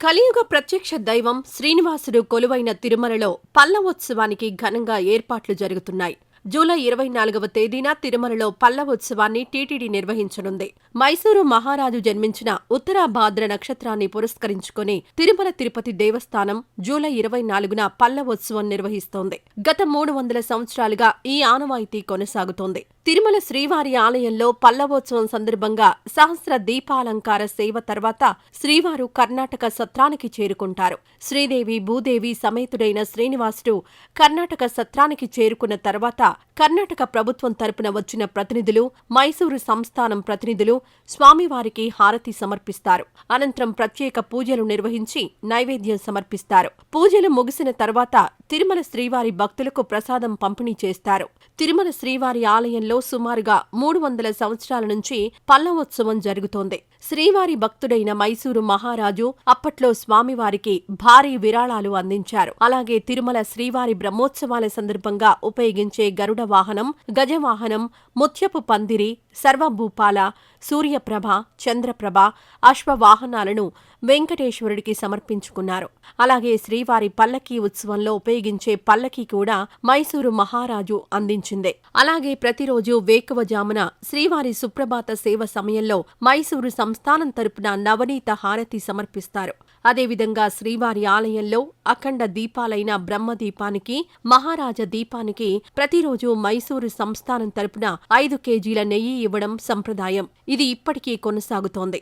కలియుగ ప్రత్యక్ష దైవం శ్రీనివాసుడు కొలువైన తిరుమలలో పల్లవోత్సవానికి ఘనంగా ఏర్పాట్లు జరుగుతున్నాయి. జూలై ఇరవై నాలుగవ తేదీన తిరుమలలో పల్లవోత్సవాన్ని టీటీడీ నిర్వహించనుంది. మైసూరు మహారాజు జన్మించిన ఉత్తరాభాద్ర నక్షత్రాన్ని పురస్కరించుకుని తిరుమల తిరుపతి దేవస్థానం జూలై ఇరవై నాలుగున పల్లవోత్సవం నిర్వహిస్తోంది. గత మూడు వందల సంవత్సరాలుగా ఈ ఆనవాయితీ కొనసాగుతోంది. తిరుమల శ్రీవారి ఆలయంలో పల్లవోత్సవం సందర్భంగా సహస్ర దీపాలంకార సేవ తర్వాత శ్రీవారు కర్ణాటక సత్రానికి చేరుకుంటారు. శ్రీదేవి భూదేవి సమేతుడైన శ్రీనివాసుడు కర్ణాటక సత్రానికి చేరుకున్న తర్వాత కర్ణాటక ప్రభుత్వం తరపున వచ్చిన ప్రతినిధులు మైసూరు సంస్థానం ప్రతినిధులు స్వామివారికి హారతి సమర్పిస్తారు. అనంతరం ప్రత్యేక పూజలు నిర్వహించి నైవేద్యం సమర్పిస్తారు. పూజలు ముగిసిన తర్వాత తిరుమల శ్రీవారి భక్తులకు ప్రసాదం పంపిణీ చేస్తారు. తిరుమల శ్రీవారి ఆలయంలో సుమారుగా మూడు వందల సంవత్సరాల నుంచి పల్లవోత్సవం జరుగుతోంది. శ్రీవారి భక్తుడైన మైసూరు మహారాజు అప్పట్లో స్వామివారికి భారీ విరాళాలు అందించారు. అలాగే తిరుమల శ్రీవారి బ్రహ్మోత్సవాల సందర్భంగా ఉపయోగించే గరుడ వాహనం గజవాహనం ముత్యపు పందిరి సర్వభూపాల సూర్యప్రభ చంద్రప్రభ అశ్వవాహనాలను వెంకటేశ్వరుడికి సమర్పించుకున్నారు. అలాగే శ్రీవారి పల్లకీ ఉత్సవంలో ఉపయోగించే పల్లకీ కూడా మైసూరు మహారాజు అందించింది. అలాగే ప్రతిరోజు వేకువజామున శ్రీవారి సుప్రభాత సేవ సమయంలో మైసూరు సంస్థానం తరపున నవనీత హారతి సమర్పిస్తారు. అదేవిధంగా శ్రీవారి ఆలయంలో అఖండ దీపాలైన బ్రహ్మదీపానికి మహారాజ దీపానికి ప్రతిరోజు మైసూరు సంస్థానం తరపున ఐదు కేజీల నెయ్యి ఇవ్వడం సంప్రదాయం. ఇది ఇప్పటికీ కొనసాగుతోంది.